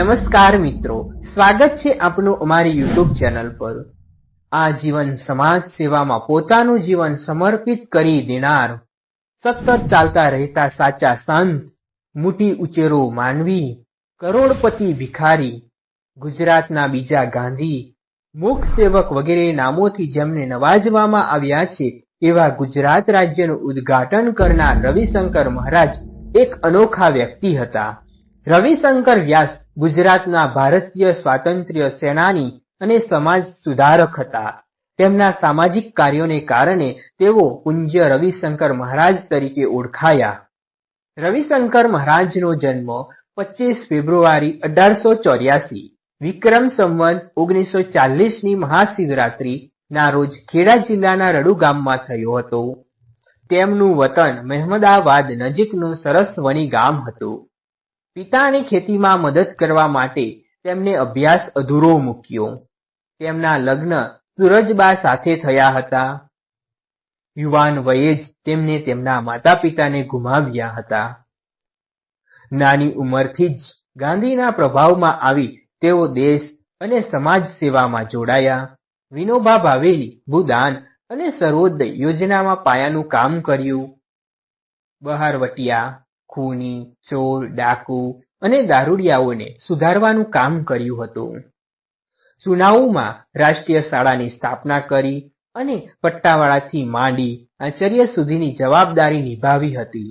નમસ્કાર મિત્રો. સ્વાગત છે આપનું અમારી યુટ્યુબ ચેનલ પર. આ જીવન સમાજ સેવામાં પોતાનું જીવન સમર્પિત કરી દેનાર, સતત ચાલતા રહેતા સાચા સંત, મોટી ઉચેરો માનવી, કરોડપતિ ભિખારી, ગુજરાતના બીજા ગાંધી, મુખ સેવક વગેરે નામોથી જેમને નવાજવામાં આવ્યા છે, એવા ગુજરાત રાજ્યનું ઉદ્ઘાટન કરનાર રવિશંકર મહારાજ એક અનોખા વ્યક્તિ હતા. રવિશંકર વ્યાસ ગુજરાતના ભારતીય સ્વાતંત્ર્ય સેનાની અને સમાજ સુધારક હતા. તેમના સામાજિક કાર્યોને કારણે તેઓ પૂજ્ય રવિશંકર મહારાજ તરીકે ઓળખાયા. રવિશંકર મહારાજનો જન્મ પચીસ ફેબ્રુઆરી અઢારસો ચોર્યાસી, વિક્રમ સંવંત ઓગણીસો ચાલીસની મહાશિવરાત્રી ના રોજ ખેડા જિલ્લાના રડુ ગામમાં થયો હતો. તેમનું વતન મહેમદાવાદ નજીકનું સરસવણી ગામ હતું. પિતાની ખેતીમાં મદદ કરવા માટે તેમને અભ્યાસ અધૂરો મૂક્યો. તેમના લગ્ન સુરજબા સાથે થયા હતા. યુવાન વયે જ તેમને તેમના માતા પિતાને ગુમાવ્યા હતા. નાની ઉંમરથી જ ગાંધીના પ્રભાવમાં આવી તેઓ દેશ અને સમાજ સેવામાં જોડાયા. વિનોબા ભાવેની ભૂદાન અને સર્વોદય યોજનામાં પાયાનું કામ કર્યું. બહારવટિયા ખૂની, ચોર, ડાકુ અને દારૂડિયાઓને સુધારવાનું કામ કર્યું હતું. સુનાઉમાં રાષ્ટ્રીય શાળાની સ્થાપના કરી અને પટ્ટાવાળાથી માંડી આચાર્ય સુધીની જવાબદારી નિભાવી હતી.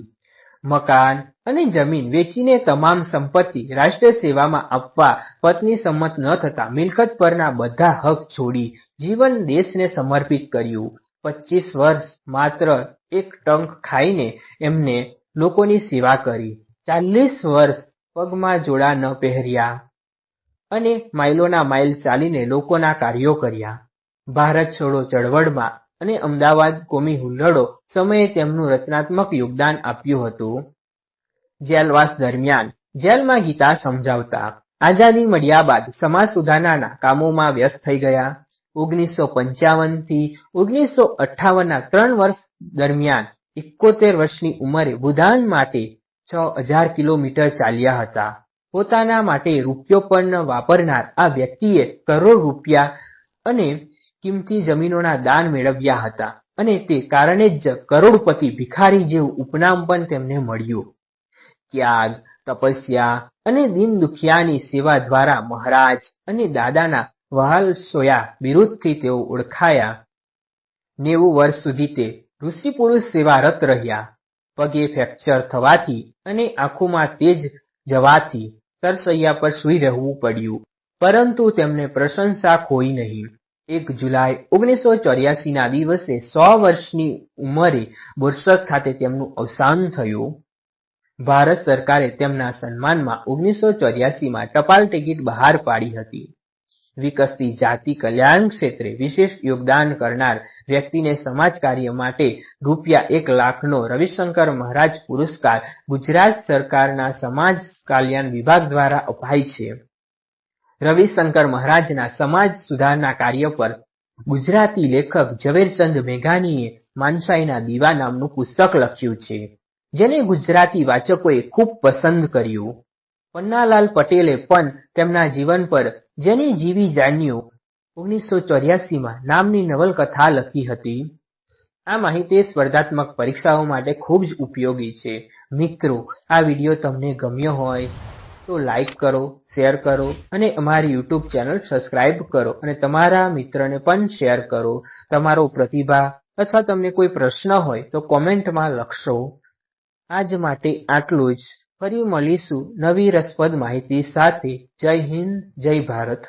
મકાન અને જમીન વેચીને તમામ સંપત્તિ રાષ્ટ્ર સેવામાં આપવા પત્ની સંમત ન થતા મિલકત પરના બધા હક છોડી જીવન દેશને સમર્પિત કર્યું. પચીસ વર્ષ માત્ર એક ટંક ખાઈને એમને લોકોની સેવા કરી. ચાલીસ વર્ષ પગમાં જોડા ન પહેર્યા અને માઇલોના માઇલ ચાલીને લોકોના કાર્યો કર્યા. ભારત છોડો ચળવળમાં અને અમદાવાદ કોમી હુલ્લડો સમયે તેમનું રચનાત્મક યોગદાન આપ્યું હતું. જેલવાસ દરમિયાન જેલમાં ગીતા સમજાવતા, આઝાદી મળ્યા બાદ સમાજ સુધારણાના કામોમાં વ્યસ્ત થઈ ગયા. ઓગણીસો પંચાવનથી ઓગણીસો અઠ્ઠાવનના ત્રણ વર્ષ દરમિયાન એકોતેર વર્ષની ઉંમરે ભૂદાન માટે છ હજાર કિલોમીટર ચાલ્યા હતા. પોતાના માટે રૂપિયો પણ વાપરનાર આ વ્યક્તિએ કરોડ રૂપિયા અને કિંમતી જમીનોના દાન મેળવ્યા હતા અને તે કારણે જ કરોડપતિ ભિખારી જેવું ઉપનામ પણ તેમને મળ્યું. ત્યાગ, તપસ્યા અને દિન દુખિયાની સેવા દ્વારા મહારાજ અને દાદાના વહાલ સોયા વિરુદ્ધથી તેઓ ઓળખાયા. નેવું વર્ષ સુધી તે ઋષિ પુરુષ સેવારત રહ્યા. પગે ફ્રેક્ચર થવાથી અને આંખોમાં તેજ જવાથી તરસૈયા પર સૂઈ રહેવું પડ્યું. પરંતુ તેમને પ્રશંસા ખોઈ નહીં. એક જુલાઈ ઓગણીસો ચોર્યાસીના દિવસે સો વર્ષની ઉંમરે બોરસદ ખાતે તેમનું અવસાન થયું. ભારત સરકારે તેમના સન્માનમાં ઓગણીસો ચોર્યાસીમાં ટપાલ ટિકિટ બહાર પાડી હતી. વિકસતી જાતિ કલ્યાણ ક્ષેત્રે વિશેષ યોગદાન કરનાર વ્યક્તિને સમાજ કાર્ય માટે રૂપિયા એક લાખનો રવિશંકર મહારાજ પુરસ્કાર ગુજરાત સરકારના સમાજ કલ્યાણ વિભાગ દ્વારા અપાય છે. રવિશંકર મહારાજના સમાજ સુધારના કાર્ય પર ગુજરાતી લેખક ઝવેરચંદ મેઘાણીએ માનસાઈના દીવા નામનું પુસ્તક લખ્યું છે, જેને ગુજરાતી વાચકોએ ખૂબ પસંદ કર્યું. પન્નાલાલ પટેલે પણ તેમના જીવન પર જેની જીવી ઓગણીસો ચોર્યાસીમાં નામની નવલકથા લખી હતી. આ માહિતી સ્પર્ધાત્મક પરીક્ષાઓ માટે ખૂબ જ ઉપયોગી છે. મિત્રો, આ વીડિયો તમને ગમ્યો હોય તો લાઈક કરો, શેર કરો અને અમારી યુટ્યુબ ચેનલ સબસ્ક્રાઇબ કરો અને તમારા મિત્રને પણ શેર કરો. તમારો પ્રતિભા અથવા તમને કોઈ પ્રશ્ન હોય તો કોમેન્ટમાં લખશો. આજ માટે આટલું જ. ફરી મળીશું નવી રસપ્રદ માહિતી સાથે. જય હિન્દ જય ભારત.